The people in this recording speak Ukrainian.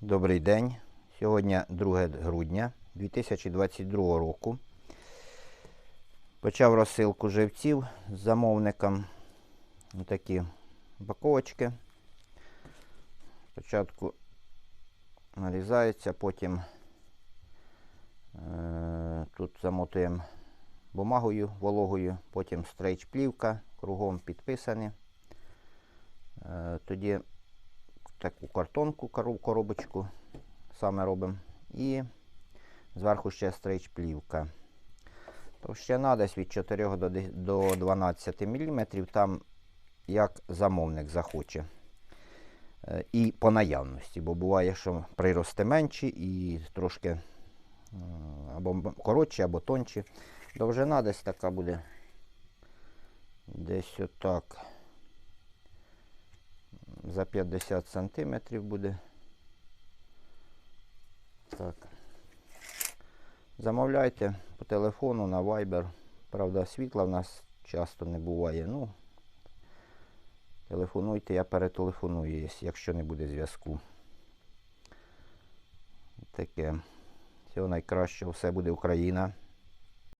Добрий день. Сьогодні 2 грудня 2022 року. Почав розсилку живців з замовником. Такі упаковочки. Спочатку нарізається, потім е, тут замотуємо бумагою вологою, потім стрейч плівка, кругом підписані. Е, тоді таку картонку, коробочку саме робимо. І зверху ще стрейч плівка. Товщина десь від 4 до 12 мм, там як замовник захоче. Е, І по наявності, бо буває, що прирости менші і трошки або коротші, або тонші. Довжина десь така буде. Десь отак за 50 сантиметрів буде. Так. Замовляйте по телефону на Viber. Правда, світла в нас часто не буває. Ну, телефонуйте, я перетелефоную, якщо не буде зв'язку. Таке. Всього найкращого, все буде Україна.